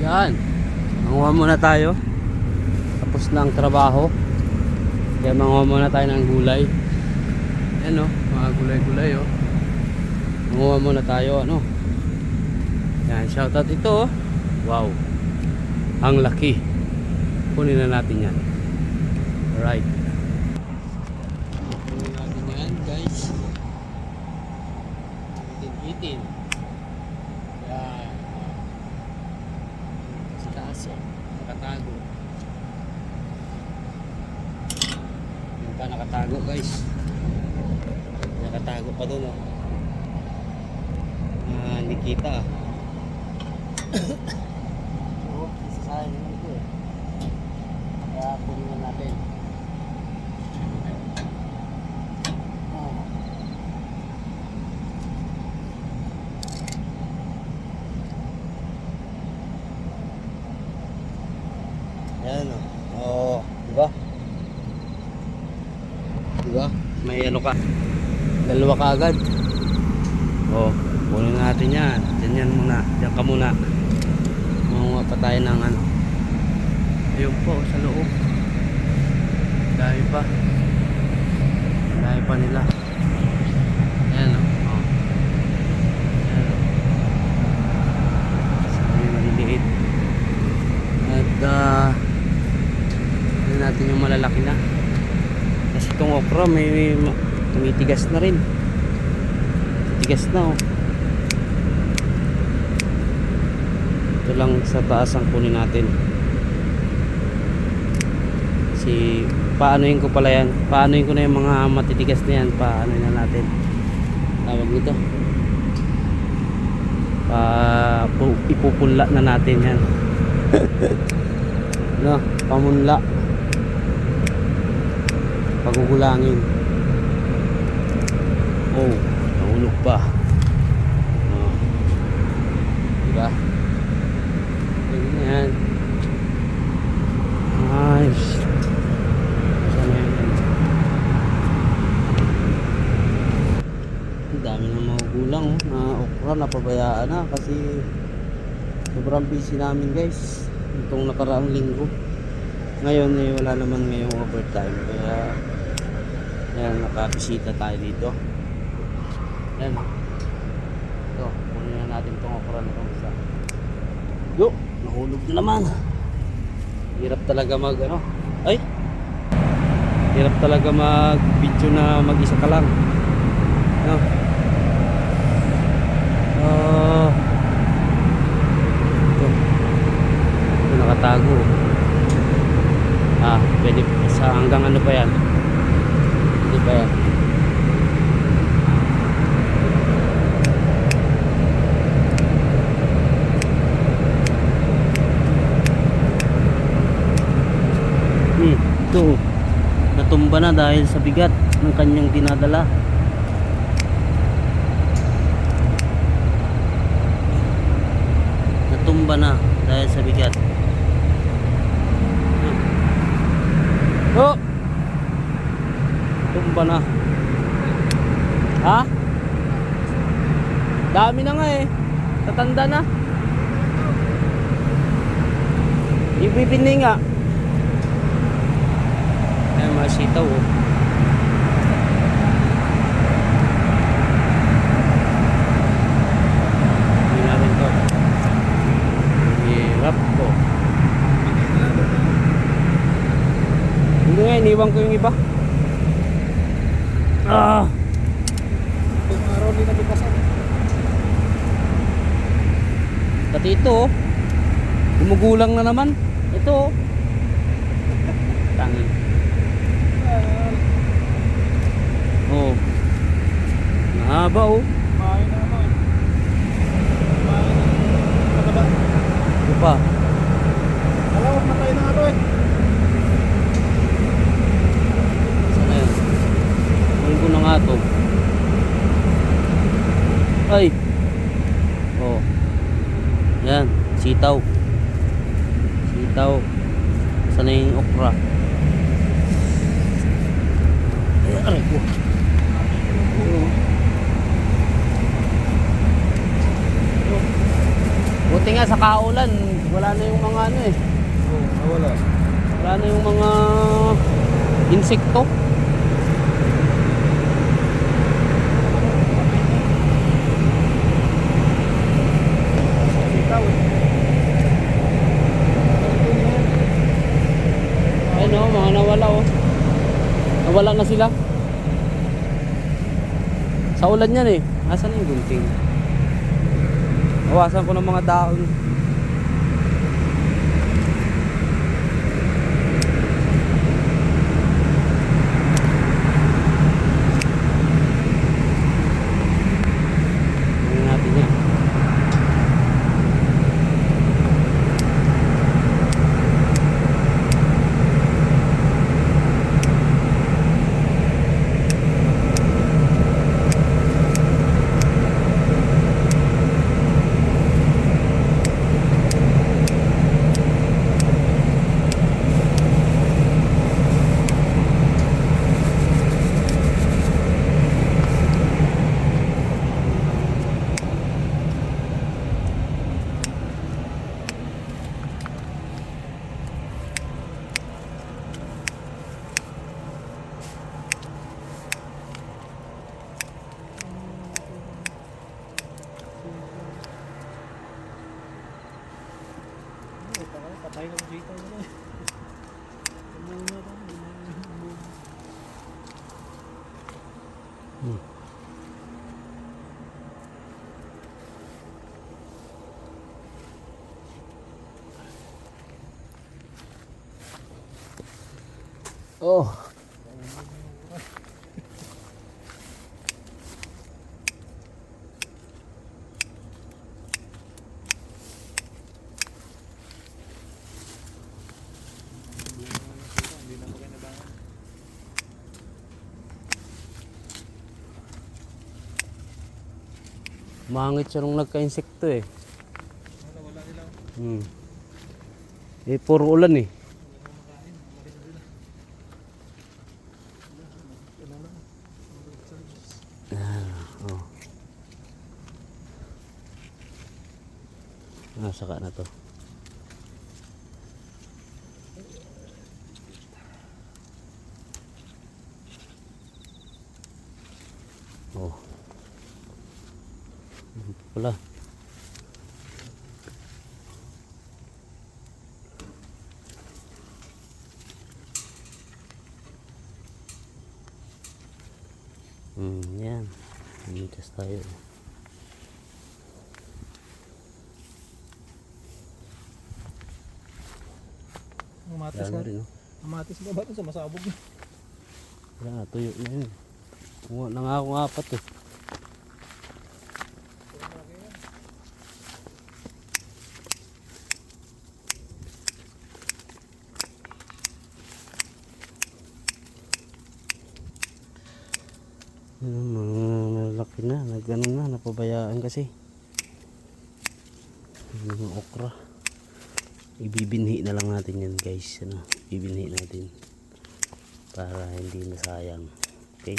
Yan. Manguha muna tayo. Tapos na ang trabaho. Kaya manguha muna tayo ng gulay. Yan o, mga gulay-gulay o. Manguha muna tayo ano. Yan, shoutout ito oh. Wow. Ang laki. Kunin na natin yan. Alright. Kunin natin yan guys. Itin-itin. Yan. Sa taas oh. Nakatago. Yung pa nakatago guys. Nakatago pa doon oh. Ah, hindi kita ah. Oo, isa sa akin naman ito eh. Kaya kunin na natin. Yan o. Oo. Diba? Diba? May ano ka. Dalawa ka agad. Oo. Kunin natin yan. Diyan yan muna. Diyan ka muna. Mangunga pa tayo ng ano. Ayun po sa loob. Dami pa. Dami pa nila. Ayan o. Oh. Ayan o. Maliliit. At uh, natin yung malalaki na. Kasi itong okra may, may ma- tumitigas na rin. Tigas na oh. Ito lang sa taas ang kunin natin. Si paanoin ko pala yan. Paanoin ko na yung mga matitigas na yan. Paano na natin. Tawag nito. Pa pu- ipupunla na natin yan. no, pamunla. Pagugulangin. Oh, nahulog pa. Oh. Diba? Ganyan. Ayos. Saan na yan? Ang dami ng mga gulang oh, na okra napabayaan na kasi sobrang busy namin guys. Itong nakaraang linggo. Ngayon eh wala naman ngayong overtime. Kaya yan nakabisita tayo dito. Yan ito kunin na natin itong okra na itong isa yo nahulog na naman. Hirap talaga mag ano? Ay! Hirap talaga mag video na mag isa ka lang. No? Ah. ito ito nakatago ah pwede sa hanggang ano pa yan hindi pa yan Hmm, ito. Natumba na dahil sa bigat ng kanyang dinadala. Natumba na dahil sa bigat. Hmm. Oh! Tumba na. Ha? Dami na nga eh. Tatanda na. Ibibini nga. Ayan mga oh. Hindi natin to. Hirap po. Hindi nga, iniwan ko yung iba. Ah! Itong araw din nabipasan. Pati ito oh. Gumugulang na naman. Ito oh. Tangi. Oh. Mahaba oh. Kumain na eh. Kumain na. Ito pa. Alam, huwag na tayo na ano eh. Saan na yun? Kunin ko na nga to. Ay! Oh. Yan. Sitaw. Sitaw. Saan na yung okra? Ay, aray ko. Oh. Buti nga sa kaulan, wala na yung mga ano eh. Oo, nawala. Wala na yung mga insekto. Sitaw eh. Ayun oh, mga nawala oh. Nawala na sila. Sa ulan yan eh. Nasaan yung gunting? Awasan ko ng mga dahon. Tingnan natin yan. Patay eh. Ano na? Hmm. Oh. Hindi na maganabangan. Mangit siya nung nagka-insekto eh. Wala, wala nila. Hmm. Eh, puro ulan eh. Ah, oh. Ah, saka na to. Oh. Wala. Hmm, yan. Mitas tayo. Ang matis Wala nga na rin, oh. Ang matis ba ba ito sa masabog na? Wala tuyo na yun. Kumuha na nga akong apat eh. Ano, mga malaki na, nagano na, napabayaan kasi. Mga okra. Ibibinhi na lang natin yan guys. Ano, ibibinhi natin. Para hindi nasayang. Okay?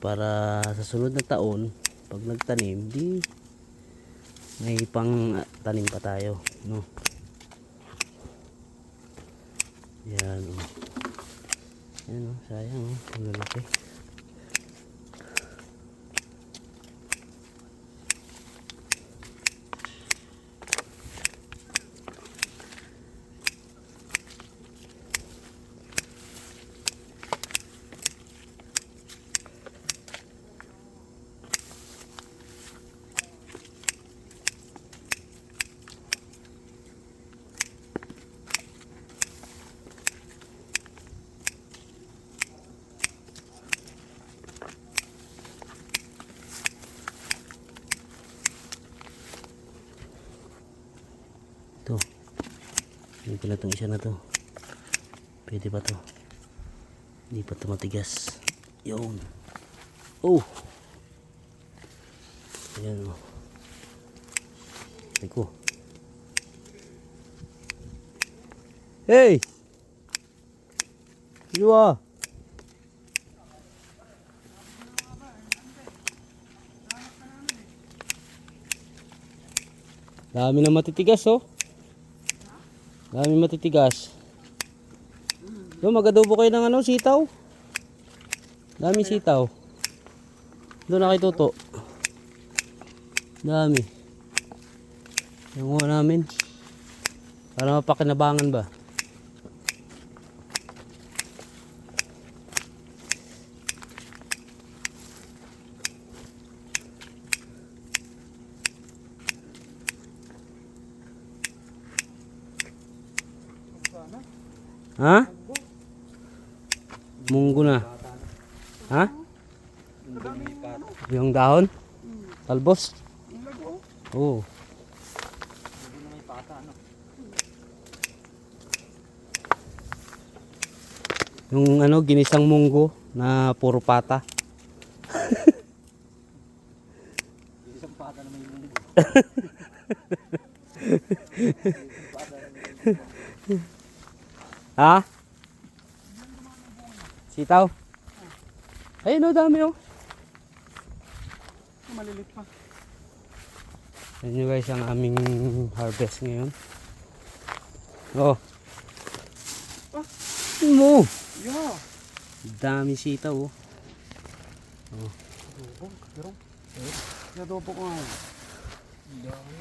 Para sa sunod na taon, pag nagtanim, di may pang ah, tanim pa tayo. No? Yan. Oh. Yan oh, sayang oh. Ang lalaki. Ito. Na itong isa na to. Pwede ba to? Hindi pa ito matigas. Yun. Oh! Ayan o. Iko. Hey! You are. Dami na matitigas oh. Dami matitigas. Doon magadobo kayo ng ano, sitaw. Dami sitaw. Doon na kay Tuto. Dami. Yung namin. Para mapakinabangan ba? Ha? Munggo na. Ha? Yung dahon? Talbos? Oo. Ano? Yung ano, ginisang munggo na puro pata. Isang pata na may munggo. Ha? Sitaw? Ayun o, dami oh. Malilit pa. Yan nyo guys ang aming harvest ngayon. Oh. Ah. Mo. Yeah. Dami sitaw oh. Adobo. Pero, eh, adobo ko nga. Ang dami.